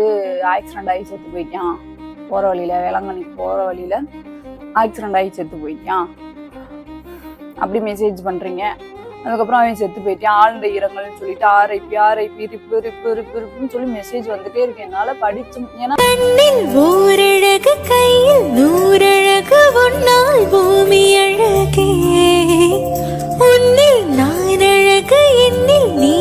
வந்து ஆக்சிடென்ட் ஆகி செத்து போயிட்டான். போற வழியில் வேளாங்கண்ணிக்கு போகிற வழியில் ஆக்சிடென்ட் ஆகி செத்து போயிட்டான். அப்படி மெசேஜ் பண்ணுறீங்க அதுக்கப்புறம் அவன் செத்து போயிட்டான். ஆழ்ந்த இரங்கல்னு சொல்லிட்டு ஆரைப்பி ஆரைப்பி ரிப்பு ரிப்பு ரிப்பு ரிப்புன்னு சொல்லி மெசேஜ் வந்துட்டே இருக்கு. என்னால படிச்சு ஏன்னா ஓரழகு கையில் நூறழகு உன்னால் பூமி அழகே. உன்னில் நான் அழகு என்னில் நீ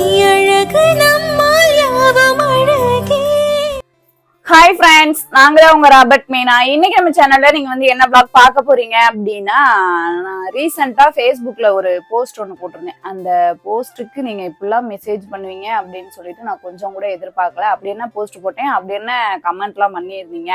ஃப்ரெண்ட்ஸ் நாங்களே உங்க ராபர்ட் மீனா. இன்னைக்கு நம்ம சேனல்ல நீங்க வந்து என்ன பிளாக் பார்க்க போறீங்க அப்படின்னா நான் ரீசெண்டா ஃபேஸ்புக்ல ஒரு போஸ்ட் ஒன்று போட்டிருந்தேன். அந்த போஸ்ட்டுக்கு நீங்க இப்படிலாம் மெசேஜ் பண்ணுவீங்க அப்படின்னு சொல்லிட்டு நான் கொஞ்சம் கூட எதிர்பார்க்கல. அப்படி என்ன போஸ்ட் போட்டேன்? அப்படி என்ன கமெண்ட்லாம் பண்ணியிருந்தீங்க?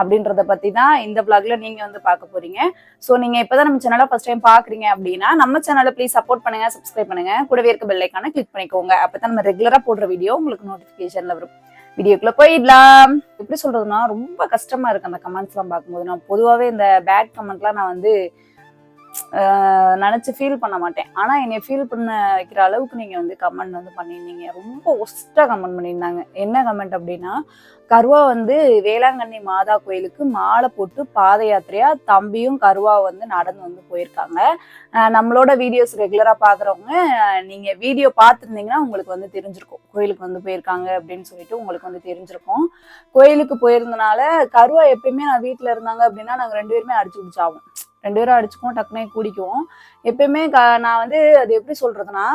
அப்படின்றத பத்தி தான் இந்த பிளாக்ல நீங்க வந்து பார்க்க போறீங்க. ஸோ நீங்க இப்பதான் நம்ம சேனலை ஃபர்ஸ்ட் டைம் பாக்குறீங்க அப்படின்னா நம்ம சேனலை ப்ளீஸ் சப்போர்ட் பண்ணுங்க சப்ஸ்கிரைப் பண்ணுங்க. கூடவே இருக்க பெல்லைக்கான கிளிக் பண்ணிக்கோங்க. அப்பதான் நம்ம ரெகுலரா போடுற வீடியோ உங்களுக்கு நோட்டிபிகேஷன்ல வரும். வீடியோக்குள்ள போயிடலாம். எப்படி சொல்றதுன்னா ரொம்ப கஷ்டமா இருக்கு அந்த கமெண்ட்ஸ் எல்லாம் பார்க்கும்போது. நான் பொதுவாகவே இந்த பேட் கமெண்ட்லாம் நான் வந்து நினச்சி ஃபீல் பண்ண மாட்டேன். ஆனால் என்னை ஃபீல் பண்ண வைக்கிற அளவுக்கு நீங்கள் வந்து கமெண்ட் வந்து பண்ணியிருந்தீங்க. ரொம்ப ஒஸ்ட்டாக கமெண்ட் பண்ணியிருந்தாங்க. என்ன கமெண்ட் அப்படின்னா கருவா வந்து வேளாங்கண்ணி மாதா கோயிலுக்கு மாலை போட்டு பாத யாத்திரையா தம்பியும் கருவா வந்து நடந்து வந்து போயிருக்காங்க. நம்மளோட வீடியோஸ் ரெகுலரா பாக்குறவங்க நீங்கள் நீங்க வீடியோ பார்த்துருந்தீங்கன்னா உங்களுக்கு வந்து தெரிஞ்சிருக்கும். கோயிலுக்கு வந்து போயிருக்காங்க அப்படின்னு சொல்லிட்டு உங்களுக்கு வந்து தெரிஞ்சிருக்கும். கோயிலுக்கு போயிருந்தனால கருவா எப்பயுமே நான் வீட்டில் இருந்தாங்க அப்படின்னா நாங்கள் ரெண்டு பேருமே அடிச்சு பிடிச்சாவோம் ரெண்டு பேரும் அடிச்சுக்குவோம் டக்குனே கூடிக்குவோம். எப்பயுமே க நான் வந்து அது எப்படி சொல்கிறதுனா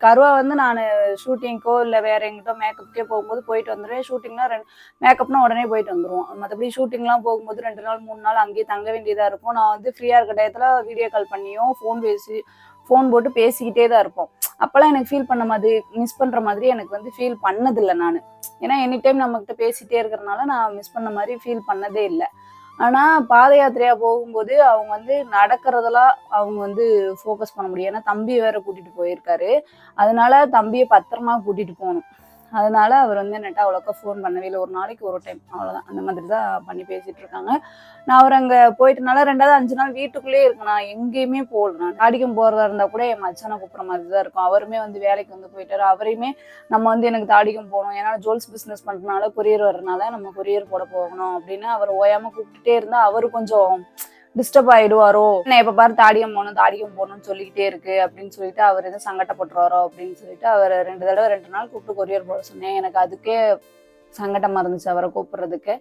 கருவா வந்து நான் ஷூட்டிங்க்கோ இல்லை வேற எங்கிட்ட மேக்கப்புக்கே போகும்போது போயிட்டு வந்துடுவேன் ஷூட்டிங்னா ரெண்டு மேக்கப்னா உடனே போயிட்டு வந்துடுவோம் மற்றபடி ஷூட்டிங்லாம் போகும்போது ரெண்டு நாள் மூணு நாள் அங்கேயே தங்க வேண்டியதாக இருக்கும். நான் வந்து ஃப்ரீயாக இருக்க டயத்தில் வீடியோ கால் பண்ணியும் ஃபோன் பேசி ஃபோன் போட்டு பேசிக்கிட்டே தான் இருப்போம். அப்போல்லாம் எனக்கு ஃபீல் பண்ண மாதிரி மிஸ் பண்ணுற மாதிரி எனக்கு வந்து ஃபீல் பண்ணதில்லை நான். ஏன்னா எனி டைம் நம்மகிட்ட பேசிகிட்டே இருக்கிறனால நான் மிஸ் பண்ண மாதிரி ஃபீல் பண்ணதே இல்லை. ஆனால் பாத யாத்திரையாக போகும்போது அவங்க வந்து நடக்கிறதெல்லாம் அவங்க வந்து ஃபோக்கஸ் பண்ண முடியும் ஏன்னா தம்பி வேற கூட்டிகிட்டு போயிருக்காரு. அதனால தம்பியை பத்திரமா கூட்டிகிட்டு போகணும். அதனால அவர் வந்து என்கிட்ட அவ்வளோக்கா ஃபோன் பண்ணவே இல்லை. ஒரு நாளைக்கு ஒரு டைம் அவ்வளோதான் அந்த மாதிரி தான் பண்ணி பேசிட்டு இருக்காங்க. நான் அவர் அங்கே போயிட்டனால ரெண்டாவது அஞ்சு நாள் வீட்டுக்குள்ளேயே இருக்கேன். நான் எங்கேயுமே போகல. நான் அடிக்கும் போகிறதா இருந்தால் கூட என் மச்சானை கூப்பிட்ற மாதிரி தான் இருக்கும். அவருமே வந்து வேலைக்கு வந்து போயிட்டாரு. அவரையுமே நம்ம வந்து எனக்கு தாடிக்கும் போகணும். ஏன்னா ஜுவல்ஸ் பிஸ்னஸ் பண்ணுறதுனால கொரியர் வர்றதுனால நம்ம கொரியர் போட போகணும் அப்படின்னு அவர் ஓயாமல் கூப்பிட்டுட்டே இருந்தால் அவர் கொஞ்சம் டிஸ்டர்ப் ஆயிடுவாரோ? நான் எப்ப பாரு தாடியம் போகணும் தாடியம் போகணும்னு சொல்லிக்கிட்டே இருக்கு. அப்படின்னு சொல்லிட்டு அவர் எதுவும் சங்கடப்பட்டுருவாரோ அப்படின்னு சொல்லிட்டு அவர் ரெண்டு தடவை ரெண்டு நாள் கூப்பிட்டு கொரியர் போட சொன்னேன். எனக்கு அதுக்கே சங்கடமா இருந்துச்சு அவரை கூப்பிடுறதுக்கு.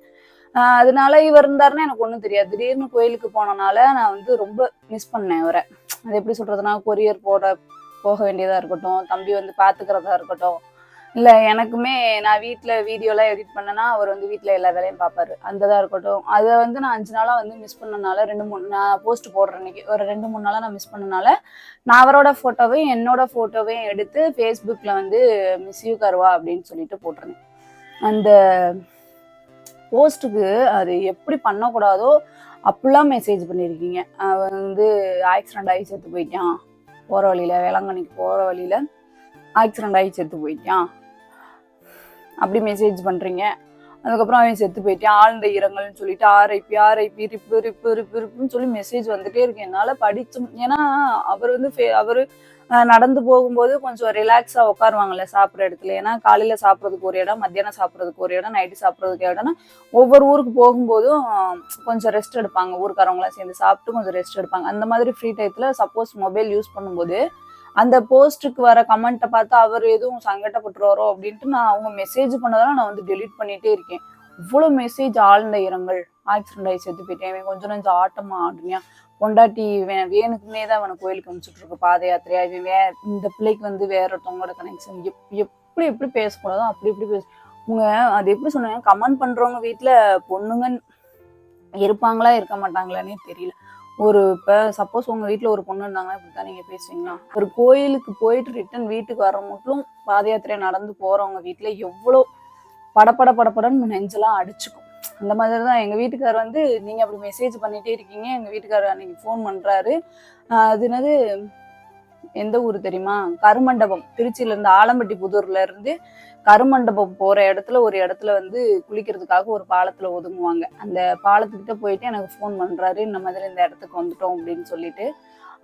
அதனால இவர் இருந்தாருன்னா எனக்கு ஒன்றும் தெரியாது. திடீர்னு கோயிலுக்கு போனனால நான் வந்து ரொம்ப மிஸ் பண்ணேன் அவரை. அது எப்படி சொல்றதுன்னா கொரியர் போட போக வேண்டியதா இருக்கட்டும் தம்பி வந்து பாத்துக்கிறதா இருக்கட்டும் இல்ல எனக்குமே நான் வீட்டில் வீடியோலாம் எடிட் பண்ணேன்னா அவர் வந்து வீட்டில் எல்லா வேலையும் பார்ப்பாரு அந்த இருக்கட்டும். அதை வந்து நான் அஞ்சு நாளா வந்து மிஸ் பண்ணனால ரெண்டு மூணு நான் போஸ்ட் போடுறேன் இன்னைக்கு ஒரு ரெண்டு மூணு நாளா நான் மிஸ் பண்ணனால நான் அவரோட போட்டோவையும் என்னோட போட்டோவையும் எடுத்து ஃபேஸ்புக்ல வந்து மிஸ் யூ கருவா அப்படின்னு சொல்லிட்டு போட்டிருந்தேன். அந்த போஸ்ட்டுக்கு அது எப்படி பண்ணக்கூடாதோ அப்படிலாம் மெசேஜ் பண்ணியிருக்கீங்க அவன் வந்து ஆக்சிடென்ட் ஆகி செத்து போயிட்டான். போகிற வழியில் வேளாங்கண்ணிக்கு போகிற வழியில் ஆக்சிடென்ட் ஆகி செத்து போயிட்டான். அப்படி மெசேஜ் பண்ணுறீங்க அதுக்கப்புறம் அவன் செத்து போயிட்டான். ஆழ்ந்த இரங்கல்னு சொல்லிட்டு ஆர்ஐபி ஆர்ஐபி ரிப்பு ரிப்பு ரிப்பு ரிப்புன்னு சொல்லி மெசேஜ் வந்துட்டே இருக்கு. என்னால் படிச்சு ஏன்னா அவர் வந்து ஃபே- அவர் நடந்து போகும்போது கொஞ்சம் ரிலாக்ஸாக உட்காருவாங்கல்ல சாப்பிட்ற இடத்துல. ஏன்னா காலையில் சாப்பிட்றதுக்கு ஒரு இடம் மத்தியானம் சாப்பிட்றதுக்கு ஒரு இடம் நைட்டு சாப்பிட்றதுக்கு இடம்னா ஒவ்வொரு ஊருக்கு போகும்போதும் கொஞ்சம் ரெஸ்ட் எடுப்பாங்க. ஊருக்காரவங்களாம் சேர்ந்து சாப்பிட்டு கொஞ்சம் ரெஸ்ட் எடுப்பாங்க. அந்த மாதிரி ஃப்ரீ டயத்தில் சப்போஸ் மொபைல் யூஸ் பண்ணும்போது அந்த போஸ்ட்டுக்கு வர கமெண்ட்டை பார்த்து அவர் எதுவும் சங்கடப்பட்டுருவாரோ அப்படின்ட்டு நான் அவங்க மெசேஜ் பண்ணதெல்லாம் நான் வந்து டெலீட் பண்ணிட்டே இருக்கேன். இவ்வளோ மெசேஜ் ஆழ்ந்த இரங்கல். ஆக்சிடென்ட் ஆகி செத்து போயிட்டேன். இவன் கொஞ்சம் கொஞ்சம் ஆட்டமா ஆடுறியா பொண்டாட்டி வே- வேணுக்குமே தான் அவனை கோயிலுக்கு அனுப்பிச்சுட்டு இருக்கு. பாத யாத்திரையா? இவன் வே இந்த பிள்ளைக்கு வந்து வேற ஒருத்தவங்களோட கனெக்ஷன் எப்படி எப்படி பேசக்கூடாதோ அப்படி இப்படி பேச உங்க அது எப்படி சொன்னாங்க? கமெண்ட் பண்றவங்க வீட்டில் பொண்ணுங்க இருப்பாங்களா இருக்க மாட்டாங்களான்னே தெரியல. ஒரு இப்போ சப்போஸ் உங்க வீட்டில் ஒரு பொண்ணு இருந்தாங்கன்னா இப்படித்தான் நீங்க பேசுவீங்களா? ஒரு கோயிலுக்கு போயிட்டு ரிட்டன் வீட்டுக்கு வர மட்டும் பாத யாத்திரை நடந்து போறவங்க வீட்டில் எவ்வளோ படபட படபடன்னு நெஞ்செல்லாம் அடிச்சுக்கும். அந்த மாதிரி தான் எங்கள் வீட்டுக்கார் வந்து நீங்கள் அப்படி மெசேஜ் பண்ணிட்டே இருக்கீங்க எங்கள் வீட்டுக்காரர் அன்னைக்கு ஃபோன் பண்ணுறாரு அது என்னது எந்த ஊர் தெரியுமா? கருமண்டபம். திருச்சியில இருந்து ஆலம்பட்டி புதூர்ல இருந்து கருமண்டபம் போற இடத்துல ஒரு இடத்துல வந்து குளிக்கிறதுக்காக ஒரு பாலத்துல ஒதுங்குவாங்க. அந்த பாலத்துக்கிட்ட போயிட்டு எனக்கு ஃபோன் பண்றாரு இந்த மாதிரி இந்த இடத்துக்கு வந்துட்டோம் அப்படின்னு சொல்லிட்டு.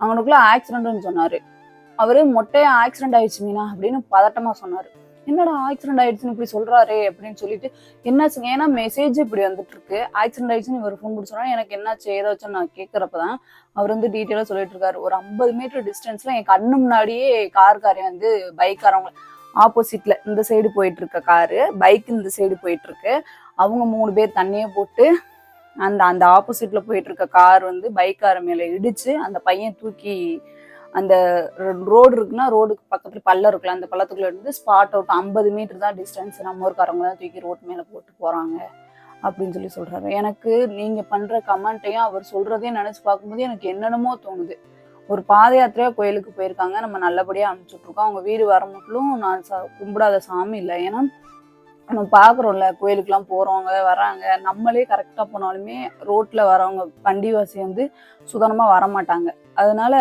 அவனுக்குள்ள ஆக்சிடென்ட்னு சொன்னாரு. அவரு மொட்டையா ஆக்சிடென்ட் ஆயிடுச்சு மீனா அப்படின்னு பதட்டமா சொன்னாரு. என்னடா ஆக்சிடென்ட் ஆயிடுச்சுன்னு இப்படி சொல்றாரு அப்படின்னு சொல்லிட்டு என்னாச்சுங்க? ஏன்னா மெசேஜ் இப்படி வந்துட்டு இருக்கு ஆக்சிடென்ட் ஆயிடுச்சுன்னு இவர் ஃபோன் பிடிச்சோன்னா எனக்கு என்னாச்சு? ஏதாச்சும் நான் கேட்கறப்பதான் அவர் வந்து டீட்டெயிலாக சொல்லிட்டு இருக்காரு. ஒரு ஐம்பது மீட்டர் டிஸ்டன்ஸ்ல என் கண்ணு முன்னாடியே கார்காரன் வந்து பைக்காரவங்க ஆப்போசிட்ல இந்த சைடு போயிட்டு இருக்க காரு பைக் இந்த சைடு போயிட்டு இருக்கு. அவங்க மூணு பேர் தண்ணியை போட்டு அந்த அந்த ஆப்போசிட்ல போயிட்டு இருக்க கார் வந்து பைக்கார மேல இடிச்சு அந்த பையன் தூக்கி அந்த ரோடு இருக்குன்னா ரோடுக்கு பக்கத்துல பள்ளம் இருக்கலாம் அந்த பள்ளத்துக்குள்ள இருந்து ஸ்பாட் அவுட் ஐம்பது மீட்டர் தான் டிஸ்டன்ஸ் நம்ம ஊருக்காரவங்க தான் தூக்கி ரோட் மேல போட்டு போறாங்க அப்படின்னு சொல்லி சொல்றாரு. எனக்கு நீங்க பண்ற கமெண்ட்டையும் அவர் சொல்றதையும் நினைச்சு பார்க்கும்போது எனக்கு என்னென்னமோ தோணுது. ஒரு பாதயாத்திரையா கோயிலுக்கு போயிருக்காங்க நம்ம நல்லபடியா அனுப்பிச்சுட்டு இருக்கோம். அவங்க வீடு வர மட்டும் நான் ச- கும்பிடாத சாமி இல்லை. ஏன்னா நம்ம பார்க்குறோம்ல கோயிலுக்கெலாம் போகிறவங்க வராங்க. நம்மளே கரெக்டாக போனாலுமே ரோட்டில் வரவங்க வண்டிவாசி வந்து சுதனமாக வர மாட்டாங்க அதனால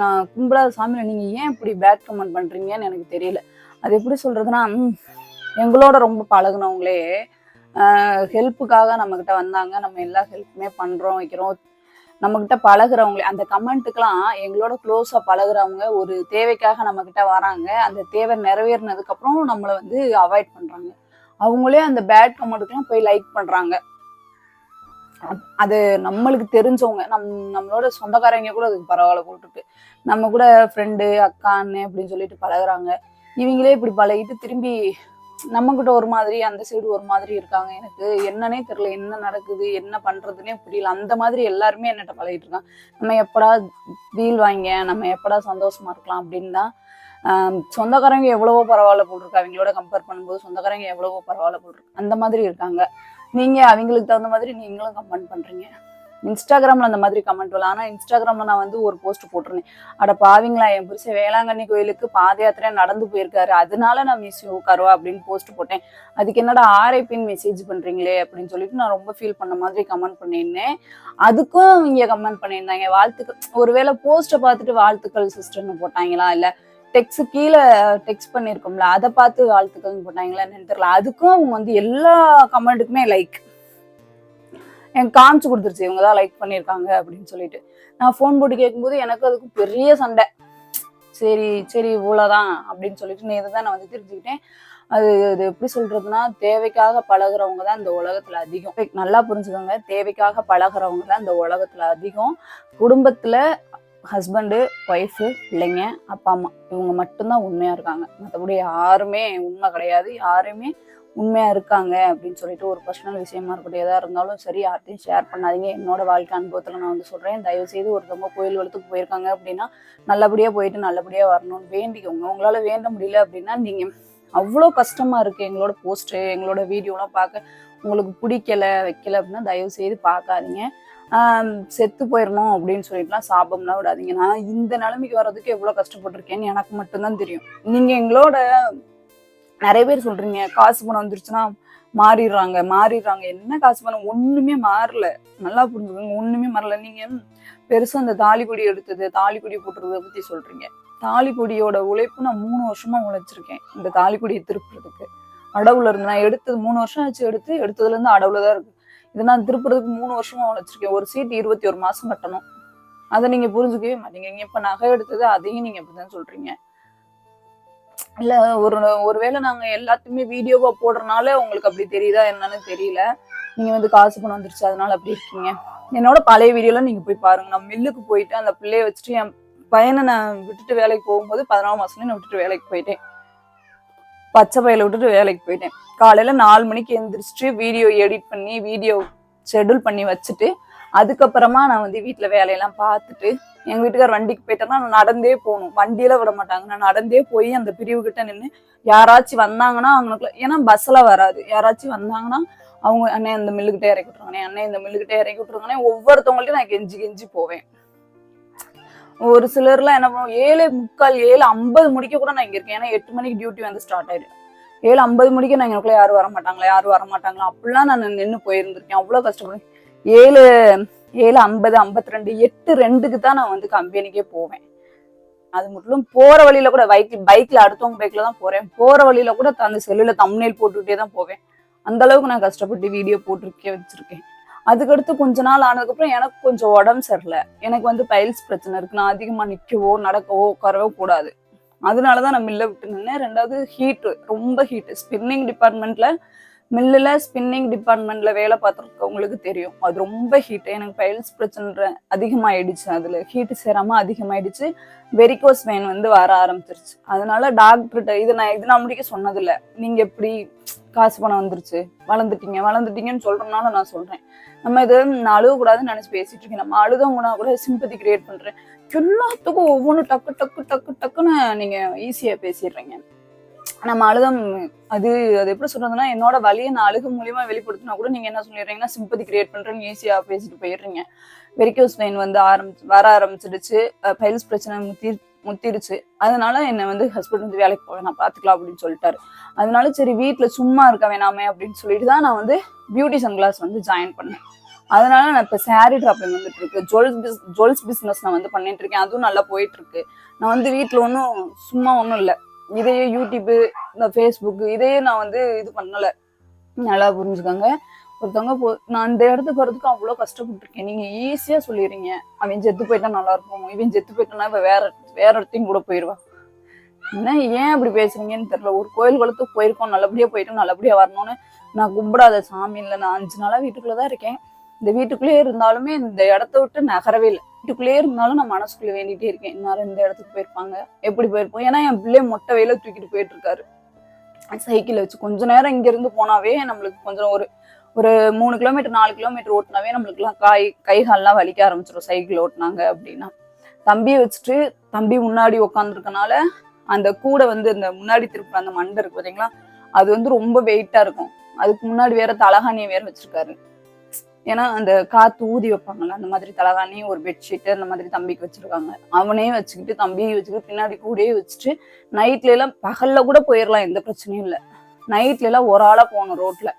நான் கும்பிடாத சாமியில் நீங்கள் ஏன் இப்படி பேட் கமெண்ட் பண்ணுறீங்கன்னு எனக்கு தெரியல. அது எப்படி சொல்கிறதுனா எங்களோட ரொம்ப பழகுனவங்களே ஹெல்ப்புக்காக நம்மக்கிட்ட வந்தாங்க. நம்ம எல்லா ஹெல்ப்புமே பண்ணுறோம் வைக்கிறோம். நம்மக்கிட்ட பழகுறவங்களே அந்த கமெண்ட்டுக்கெல்லாம் எங்களோட க்ளோஸாக பழகுறவங்க ஒரு தேவைக்காக நம்மக்கிட்ட வராங்க. அந்த தேவை நிறைவேறினதுக்கப்புறம் நம்மளை வந்து அவாய்ட் பண்ணுறாங்க அவங்களே அந்த பேட் கமெண்ட்டுக்கெல்லாம் போய் லைக் பண்றாங்க. அப்- அது நம்மளுக்கு தெரிஞ்சவங்க நம் நம்மளோட சொந்தக்காரங்க கூட அதுக்கு பரவாயில்ல போட்டுட்டு. நம்ம கூட ஃப்ரெண்டு அக்கா அண்ணன் அப்படின்னு சொல்லிட்டு பழகுறாங்க. இவங்களே இப்படி பழகிட்டு திரும்பி நம்மக்கிட்ட ஒரு மாதிரி அந்த சைடு ஒரு மாதிரி இருக்காங்க. எனக்கு என்னன்னே தெரியல என்ன நடக்குது என்ன பண்றதுன்னே புரியல. அந்த மாதிரி எல்லாருமே என்னட்ட பழகிட்டு இருக்காங்க. நம்ம எப்படா வீல் வாங்க நம்ம எப்படா சந்தோஷமா இருக்கலாம் அப்படின்னு தான் சொந்தக்காரங்க எவ்வளவோ பரவாயில்ல போட்டிருக்கு. அவங்களோட கம்பேர் பண்ணும்போது சொந்தக்காரங்க எவ்வளவோ பரவாயில்ல போட்டிருக்கு. அந்த மாதிரி இருக்காங்க. நீங்க அவங்களுக்கு தகுந்த மாதிரி நீங்களும் கமெண்ட் பண்றீங்க. இன்ஸ்டாகிராம்ல அந்த மாதிரி கமெண்ட் வரல. ஆனா இன்ஸ்டாகிராம்ல நான் வந்து ஒரு போஸ்ட் போட்டிருந்தேன். அட பாவிங்களா என் புருஷன் வேளாங்கண்ணி கோயிலுக்கு பாத யாத்திரையா நடந்து போயிருக்காரு. அதனால நான் மிஸ் உட்காருவா அப்படின்னு போஸ்ட் போட்டேன். அதுக்கு என்னடா ஆர்ஐபின்னு மெசேஜ் பண்றீங்களே அப்படின்னு சொல்லிட்டு நான் ரொம்ப ஃபீல் பண்ண மாதிரி கமெண்ட் பண்ணியிருந்தேன். அதுக்கும் இங்க கமெண்ட் பண்ணியிருந்தாங்க. வாழ்த்துக்கள். ஒருவேளை போஸ்ட்டை பார்த்துட்டு வாழ்த்துக்கள் சிஸ்டர்னு போட்டாங்களா? இல்லை டெக்ஸ்ட் கீழே டெக்ஸ்ட் பண்ணியிருக்கோம்ல அதை பார்த்து வாழ்த்துக்கள்னு போட்டாங்களா என்னன்னு தெரியல. அதுக்கும் அவங்க வந்து எல்லா கமெண்ட்டுக்குமே லைக் எனக்கு காமிச்சு கொடுத்துருச்சு இவங்க தான் லைக் பண்ணியிருக்காங்க அப்படின்னு சொல்லிட்டு. நான் ஃபோன் போட்டு கேட்கும்போது எனக்கு அதுக்கு பெரிய சண்டை. சரி சரி இவ்வளோதான் அப்படின்னு சொல்லிட்டு நேற்று தான் நான் வந்து தெரிஞ்சுக்கிட்டேன். அது அது எப்படி சொல்றதுன்னா தேவைக்காக பழகுறவங்க தான் இந்த உலகத்துல அதிகம். நல்லா புரிஞ்சுக்கோங்க தேவைக்காக பழகுறவங்க தான் இந்த உலகத்துல அதிகம். குடும்பத்துல ஹஸ்பண்டு ஒய்ஃபு பிள்ளைங்க அப்பா அம்மா இவங்க மட்டும்தான் உண்மையா இருக்காங்க. மற்றபடி யாருமே உண்மை கிடையாது. யாருமே உண்மையா இருக்காங்க அப்படின்னு சொல்லிட்டு ஒரு பர்சனல் விஷயமா இருக்கட்டும் எதாக இருந்தாலும் சரி யார்ட்டையும் ஷேர் பண்ணாதீங்க. என்னோட வாழ்க்கை அனுபவத்துல நான் வந்து சொல்றேன். தயவு செய்து ஒருத்தவங்க கோயில் வளத்துக்கு போயிருக்காங்க அப்படின்னா நல்லபடியா போயிட்டு நல்லபடியா வரணும்னு வேண்டிக்கோங்க. உங்களால வேண்ட முடியல அப்படின்னா நீங்க அவ்வளோ கஷ்டமா இருக்கு. எங்களோட போஸ்ட்டு எங்களோட வீடியோலாம் பார்க்க உங்களுக்கு பிடிக்கல வைக்கல அப்படின்னா தயவு செய்து பார்க்காதீங்க. செத்து போயிடணும் அப்படின்னு சொல்லிட்டுலாம் சாபம்லாம் விடாதீங்க. நான் இந்த நிலைமைக்கு வர்றதுக்கு எவ்வளோ கஷ்டப்பட்டிருக்கேன்னு எனக்கு மட்டும்தான் தெரியும். நீங்க எங்களோட நிறைய பேர் சொல்றீங்க காசு பணம் வந்துருச்சுன்னா மாறிடுறாங்க மாறிடுறாங்க. என்ன காசு பணம்? ஒண்ணுமே மாறல. நல்லா புரிஞ்சுக்கோங்க ஒன்றுமே மாறல. நீங்க பெருசா அந்த தாலிக்கொடி எடுத்தது தாலிக்கொடி போட்டுறதை பத்தி சொல்றீங்க. தாலிக்கொடியோட உழைப்பு நான் மூணு வருஷமா உழைச்சிருக்கேன் இந்த தாலிக்கொடியை திருப்புறதுக்கு. அடவுல இருந்து நான் எடுத்தது மூணு வருஷம் ஆச்சு எடுத்து எடுத்ததுல இருந்து அடவுல தான் இருக்கு. இதை நான் திருப்புறதுக்கு மூணு வருஷமா வச்சிருக்கேன். ஒரு சீட் இருபத்தி ஒரு மாசம் கட்டணும். அதை நீங்க புரிஞ்சுக்கவே மாட்டீங்க. இப்ப நகை எடுத்தது அதையும் நீங்க இப்படிதான் சொல்றீங்க. இல்ல ஒரு ஒருவேளை நாங்க எல்லாத்தையுமே வீடியோவா போடுறனால உங்களுக்கு அப்படி தெரியுதா என்னன்னு தெரியல. நீங்க வந்து காசு பணம் வந்துருச்சு அதனால அப்படி இருக்கீங்க. என்னோட பழைய வீடியோல நீங்க போய் பாருங்க. நான் மில்லுக்கு போயிட்டு அந்த பிள்ளைய வச்சுட்டு என் பையனை நான் விட்டுட்டு வேலைக்கு போகும்போது பதினாலு மாசத்துல நான் விட்டுட்டு வேலைக்கு போயிட்டேன். பச்சை பயில விட்டுட்டு வேலைக்கு போயிட்டேன். காலையில நாலு மணிக்கு எந்திரிச்சிட்டு வீடியோ எடிட் பண்ணி வீடியோ ஷெடியூல் பண்ணி வச்சுட்டு அதுக்கப்புறமா நான் வந்து வீட்டுல வேலையெல்லாம் பார்த்துட்டு எங்க வீட்டுக்கார் வண்டிக்கு போயிட்டேன்னா நான் நடந்தே போகணும். வண்டியில விட மாட்டாங்க. நான் நடந்தே போய் அந்த பிரிவு கிட்ட நின்று யாராச்சும் வந்தாங்கன்னா அவங்களுக்கு ஏன்னா பஸ்ல வராது. யாராச்சும் வந்தாங்கன்னா அவங்க அண்ணன் இந்த மில்லுக்கிட்டே இறக்கி விட்டுருவானே அண்ணன் இந்த மில்லுக்கிட்டே இறக்கி விட்டுருவானே ஒவ்வொருத்தவங்கள்ட்டையும் நான் கெஞ்சி கெஞ்சி போவேன். ஒரு சிலர்லாம் என்ன பண்ணுவோம் ஏழு முக்கால் ஏழு ஐம்பது முடிக்க கூட நான் இங்க இருக்கேன். ஏன்னா எட்டு மணிக்கு டியூட்டி வந்து ஸ்டார்ட் ஆயிடும் ஏழு ஐம்பது மணிக்கு நான் எனக்குள்ள யாரும் வர மாட்டாங்களா? யாரும் வர மாட்டாங்களா? அப்படிலாம் நான் நின்று போயிருந்திருக்கேன். அவ்வளோ கஷ்டப்படுவேன் ஏழு ஏழு ஐம்பது ஐம்பத்தி ரெண்டு எட்டு ரெண்டுக்கு தான் நான் வந்து கம்பெனிக்கே போவேன். அது மட்டும் போற வழியில கூட பைக் பைக்ல அடுத்தவங்க பைக்ல தான் போறேன். போற வழியில கூட அந்த செல்லுல தம்னேல் போட்டுக்கிட்டே தான் போவேன். அந்த அளவுக்கு நான் கஷ்டப்பட்டு வீடியோ போட்டிருக்கே வச்சிருக்கேன். அதுக்கடுத்து கொஞ்ச நாள் ஆனதுக்கப்புறம் எனக்கு கொஞ்சம் உடம்பு சரியில்லை. எனக்கு வந்து பைல்ஸ் பிரச்சனை இருக்கு. நான் அதிகமா நிக்கவோ நடக்கவோ உட்காரவோ கூடாது. அதனால தான் நான் மில்ல விட்டு நின்னேன். ரெண்டாவது ஹீட்டு ரொம்ப ஹீட்டு ஸ்பின்னிங் டிபார்ட்மெண்ட்ல மில்லில் ஸ்பின்னிங் டிபார்ட்மெண்ட்ல வேலை பார்த்துருக்கவங்களுக்கு தெரியும். அது ரொம்ப ஹீட் எனக்கு பைல்ஸ் பிரச்சனை அதிகமாயிடுச்சு. அதுல ஹீட்டு சேராம அதிகமாயிடுச்சு. வெரிகோஸ் வெயின் வந்து வர ஆரம்பிச்சிருச்சு. அதனால டாக்டர்கிட்ட இது நான் இது நான் முடிக்க சொன்னதில்ல. நீங்க எப்படி காசு பணம் வந்துருச்சு? வளர்ந்துட்டீங்க. வளர்ந்துட்டீங்கன்னு சொல்றதுனால நான் சொல்றேன். நம்ம இது நான் அழுகக்கூடாதுன்னு நினைச்சு பேசிட்டு இருக்கேன். நம்ம அழுதவங்கன்னா கூட சிம்பத்தி கிரியேட் பண்றேன். எல்லாத்துக்கும் ஒவ்வொன்றும் டக்கு டக்கு டக்கு டக்குன்னு நீங்க ஈஸியா பேசிடுறீங்க. நம்ம அழுதம் அது அது எப்படி சொல்றதுன்னா என்னோட வழியை நான் அழுக மூலியமா வெளிப்படுத்தினா கூட நீங்க என்ன சொல்லிடுறீங்கன்னா சிம்பதி கிரியேட் பண்றேன்னு ஈஸியா பேசிட்டு போயிடுறீங்க. வெரிக்கோஸ் வெயின் வந்து ஆரம்பிச்சு வர ஆரம்பிச்சிடுச்சு. பைல்ஸ் பிரச்சனை முத்தி முத்திருச்சு அதனால என்னை வந்து ஹஸ்பண்ட் வந்து வேலைக்கு போவேன் நான் பாத்துக்கலாம் அப்படின்னு சொல்லிட்டாரு. அதனால சரி வீட்டில் சும்மா இருக்க வேணாமே அப்படின்னு சொல்லிட்டு தான் நான் வந்து பியூட்டிஷன் கிளாஸ் வந்து ஜாயின் பண்ணேன். அதனால நான் இப்போ சாரி ட்ராப்பிங் வந்துட்டு இருக்கு. ஜுவல்ஸ் பிஸ் ஜுவல்ஸ் பிஸ்னஸ் நான் வந்து பண்ணிட்டு இருக்கேன். அதுவும் நல்லா போயிட்டு இருக்கு. நான் வந்து வீட்டில் ஒன்றும் சும்மா ஒன்றும் இல்லை. இதையே யூடியூப்பு இந்த ஃபேஸ்புக்கு இதையே நான் வந்து இது பண்ணலை. நல்லா புரிஞ்சுக்கோங்க. ஒருத்தவங்க போ நான் இந்த இடத்துக்கு வரதுக்கு அவ்வளோ கஷ்டப்பட்டுருக்கேன். நீங்கள் ஈஸியாக சொல்லிடுறீங்க. அவன் செத்து போயிட்டா நல்லா இருக்கும்? இவன் செத்து போயிட்டானா இப்போ வேற வேற இடத்தையும் கூட போயிடுவான் என்ன ஏன் அப்படி பேசுறீங்கன்னு தெரியல. ஒரு கோயில் குளத்துக்கு போயிருக்கோம். நல்லபடியாக போயிட்டு நல்லபடியாக வரணும்னு நான் கும்பிடாத சாமி இல்லை. நான் அஞ்சு நாளாக வீட்டுக்குள்ளே தான் இருக்கேன். இந்த வீட்டுக்குள்ளேயே இருந்தாலுமே இந்த இடத்த விட்டு நகரவே இல்லை. வீட்டுக்குள்ளேயே இருந்தாலும் நான் மனசுக்குள்ளே வேண்டிகிட்டே இருக்கேன். இன்னாரும் இந்த இடத்துக்கு போயிருப்பாங்க. எப்படி போயிருப்போம்? ஏன்னா என் பிள்ளைய மொட்டை வெயில தூக்கிட்டு போயிட்டு இருக்காரு சைக்கிள் வச்சு கொஞ்ச நேரம் இங்கேருந்து போனாவே நம்மளுக்கு கொஞ்சம் ஒரு ஒரு மூணு கிலோமீட்டர் நாலு கிலோமீட்டர் ஓட்டினாவே நம்மளுக்குலாம் காய் கை கால்லாம் வலிக்க ஆரம்பிச்சிடும் சைக்கிள் ஓட்டினாங்க அப்படின்னா. தம்பியை வச்சுட்டு தம்பி முன்னாடி உட்காந்துருக்கனால அந்த கூடை வந்து இந்த முன்னாடி திருப்புற அந்த மண்டை இருக்கு பார்த்தீங்களா அது வந்து ரொம்ப வெயிட்டாக இருக்கும். அதுக்கு முன்னாடி வேற தலகாணியை வேற வச்சிருக்காரு. ஏன்னா அந்த காத்து ஊதி வைப்பாங்கல்ல அந்த மாதிரி தலகாணி ஒரு பெட்ஷீட் அந்த மாதிரி தம்பிக்கு வச்சிருக்காங்க. அவனே வச்சுக்கிட்டு தம்பியை வச்சுக்கிட்டு பின்னாடி கூடயே வச்சுட்டு நைட்ல எல்லாம் பகல்ல கூட போயிடலாம் எந்த பிரச்சனையும் இல்லை. நைட்ல எல்லாம் ஒரு ஆளா போகணும் ரோட்ல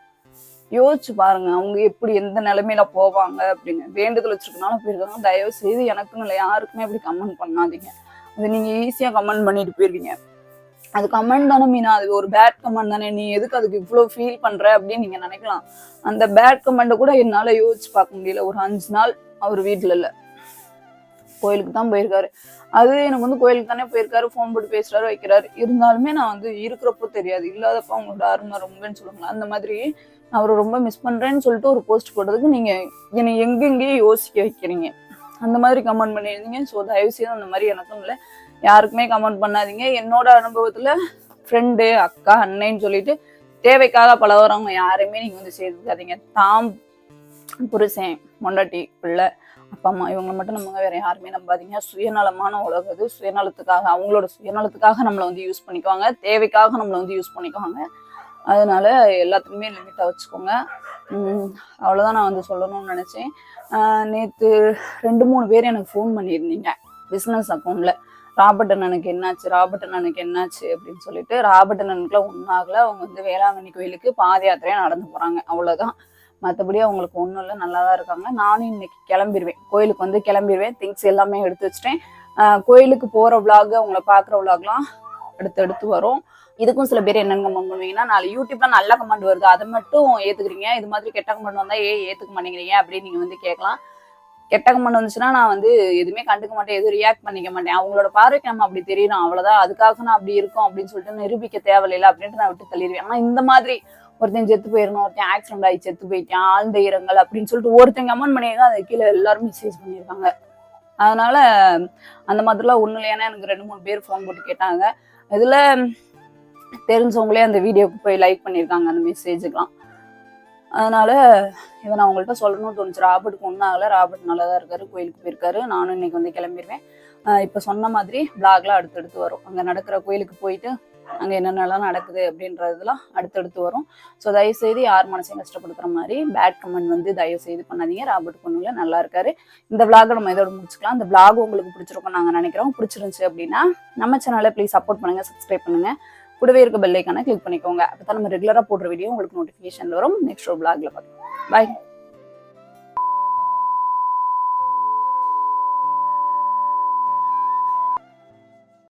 யோசிச்சு பாருங்க அவங்க எப்படி எந்த நிலைமையில போவாங்க அப்படின்னு. வேண்டுதல் வச்சிருக்கனாலும் போயிருக்காங்க. தயவு செய்து எனக்குன்னு இல்லை யாருக்குமே அப்படி கமெண்ட் பண்ணாதீங்க. அது நீங்க ஈஸியா கமெண்ட் பண்ணிட்டு போயிருவீங்க. அது கமெண்ட் தானே மீனா? அது ஒரு பேட் கமெண்ட் தானே? நீ எதுக்கு அதுக்கு இவ்வளோ ஃபீல் பண்ற அப்படின்னு நீங்க நினைக்கலாம். அந்த பேட் கமெண்ட்டை கூட என்னால யோசிச்சு பார்க்க முடியல. ஒரு அஞ்சு நாள் அவர் வீட்டுல இல்ல. கோயிலுக்கு தான் போயிருக்காரு. அது எனக்கு வந்து கோயிலுக்கு தானே போயிருக்காரு. ஃபோன் போட்டு பேசுறாரு வைக்கிறாரு. இருந்தாலுமே நான் வந்து இருக்கிறப்போ தெரியாது. இல்லாதப்ப அவங்களோட அருமை ரொம்பன்னு சொல்லுவாங்களா? அந்த மாதிரி நான் அவரை ரொம்ப மிஸ் பண்றேன்னு சொல்லிட்டு ஒரு போஸ்ட் போட்டதுக்கு நீங்க என்னை எங்கெங்கேயே யோசிக்க வைக்கிறீங்க. அந்த மாதிரி கமெண்ட் பண்ணியிருந்தீங்க. ஸோ தயவு செய்து அந்த மாதிரி எனக்கும் இல்லை. யாருக்குமே கமெண்ட் பண்ணாதீங்க. என்னோட அனுபவத்துல ஃப்ரெண்டு அக்கா அண்ணன்னு சொல்லிட்டு தேவைக்காக பழகிறவங்க யாரையுமே நீங்க வந்து சேர்த்துக்காதீங்க தாம் புருஷன் மொண்டாட்டி பிள்ளை அப்பா அம்மா இவங்களை மட்டும் நம்ம வேற யாருமே நம்பாதீங்க. சுயநலமான உலகம் இது சுயநலத்துக்காக அவங்களோட சுயநலத்துக்காக நம்மளை வந்து யூஸ் பண்ணிக்குவாங்க. தேவைக்காக நம்மளை வந்து யூஸ் பண்ணிக்குவாங்க. அதனால எல்லாத்துக்குமே லிமிட்டாக வச்சுக்கோங்க. அவ்வளோதான் நான் வந்து சொல்லணும்னு நினச்சேன். நேற்று ரெண்டு மூணு பேர் எனக்கு ஃபோன் பண்ணியிருந்தீங்க. பிஸ்னஸ் அக்கௌண்ட்டில் ராபர்ட் அண்ணனுக்கு என்னாச்சு? ராபர்ட் அண்ணனுக்கு என்னாச்சு? அப்படின்னு சொல்லிட்டு ராபர்ட் அண்ணனுக்குலாம் ஒன்றாகல அவங்க வந்து வேளாங்கண்ணி கோயிலுக்கு பாத யாத்திரையாக நடந்து போகிறாங்க அவ்வளோதான் மற்றபடி அவங்களுக்கு ஒன்றும் இல்லை. நல்லா தான் இருக்காங்க. நானும் இன்னைக்கு கிளம்பிடுவேன் கோயிலுக்கு வந்து கிளம்பிடுவேன் திங்ஸ் எல்லாமே எடுத்து வச்சிட்டேன். கோயிலுக்கு போகிற விளாக் அவங்கள பார்க்குற விளாக்லாம் அடுத்து அடுத்து வரும். இதுக்கும் சில பேர் என்னென்ன கமெண்ட் பண்ணுவீங்கன்னா நாலு யூடியூப்ல நல்ல கமெண்ட் வருது. அதை மட்டும் ஏத்துக்கிறீங்க. இது மாதிரி கெட்ட கமெண்ட் வந்தா ஏன் ஏத்துக்க மாட்டேங்கிறீங்க அப்படின்னு நீங்க வந்து கேட்கலாம். கெட்ட கமெண்ட் வந்துச்சுன்னா நான் வந்து எதுவுமே கண்டுக்க மாட்டேன் எதுவும் ரியாக்ட் பண்ணிக்க மாட்டேன். அவங்களோட பார்வைக்கு நம்ம அப்படி தெரியணும். அவ்வளவுதான். அதுக்காக நான் அப்படி இருக்கும் அப்படின்னு சொல்லிட்டு நிரூபிக்க தேவையில்லை அப்படின்ட்டு நான் விட்டு தள்ளிடுவேன். ஆனா இந்த மாதிரி ஒருத்தன் செத்து போயிடணும் ஒருத்தன் ஆக்சிடென்ட் ஆகி செத்து போயிட்டான் ஆழ்ந்த இரங்கல் அப்படின்னு சொல்லிட்டு ஒருத்தன் கமெண்ட் பண்ணியிருக்காங்க அதை கீழே எல்லாரும் மெசேஜ் பண்ணியிருக்காங்க. அதனால அந்த மாதிரிலாம் ஒன்றும் இல்லையானா எனக்கு ரெண்டு மூணு பேர் ஃபோன் போட்டு கேட்டாங்க. இதுல தெரிஞ்சவங்களே அந்த வீடியோக்கு போய் லைக் பண்ணியிருக்காங்க அந்த மெசேஜுக்கெலாம் அதனால இதை நான் உங்கள்கிட்ட சொல்லணும்னு தோணுச்சு. ராபர்ட்டுக்கு ஒன்றும் ஆகலை. ராபர்ட் நல்லா தான் இருக்காரு. கோயிலுக்கு போயிருக்காரு. நானும் இன்னைக்கு வந்து கிளம்பிடுவேன் இப்போ சொன்ன மாதிரி பிளாக்லாம் அடுத்தடுத்து வரும். அங்கே நடக்கிற கோயிலுக்கு போயிட்டு அங்கே என்னென்னலாம் நடக்குது அப்படின்றதுலாம் அடுத்தடுத்து வரும். ஸோ தயவுசெய்து யார் மனசையும் கஷ்டப்படுத்துகிற மாதிரி பேட் கமெண்ட் வந்து தயவு செய்து பண்ணாதீங்க. ராபர்ட் பொண்ணுல நல்லா இருக்காரு. இந்த விளாகை நம்ம இதோட முடிச்சுக்கலாம். இந்த விளாக் உங்களுக்கு பிடிச்சிருக்கும் நாங்கள் நினைக்கிறோம். பிடிச்சிருந்துச்சு அப்படின்னா நம்ம சேனலை ப்ளீஸ் சப்போர்ட் பண்ணுங்கள் சப்ஸ்கிரைப் பண்ணுங்கள் கூடவே இருக்க பெல்லைக்கான கிளிக் பண்ணிக்கோங்க. அப்போ தான் நம்ம ரெகுலராக போடுற வீடியோ உங்களுக்கு நோட்டிஃபிகேஷன் வரும். நெக்ஸ்ட் ஒரு பிளாக்ல பார்க்கலாம் பாய்